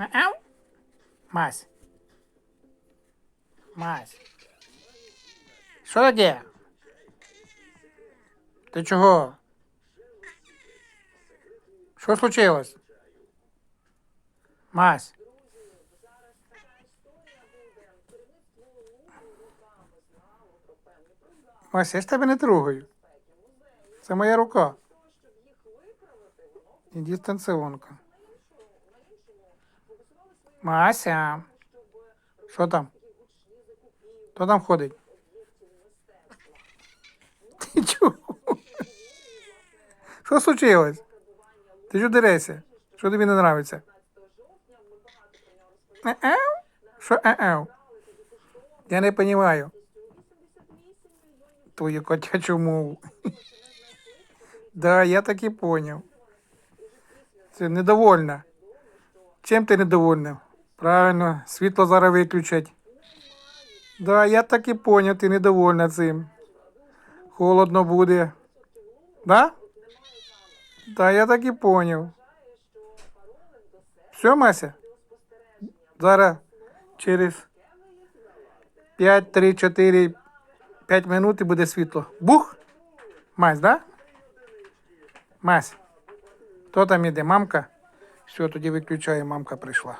Ау. Мась. Мась. Що таке? Ти чого? Що случилось? Мась. Мась, я ж тебе не трогаю. Це моя рука. І дистанціонка. Мася. Що там? Хто там ходить? Ти чого? Що случилось? Ти що дерешся? Що тобі не подобається? Е-еу? Що е-еу? Я не розумію. Твою котячу мову. Да, я так і поняв. Це недовольна. Чим ти недовольна? Правильно, світло зараз виключать. Да, я так і поняв, ти недовольна цим. Холодно буде. Да? Да, я так і поняв. Все, Мася? Зараз через 5, 3, 4, 5 минут і буде світло. Бух? Мась, да? Мась. Хто там іде? Мамка? Все, тоді виключаю, мамка прийшла.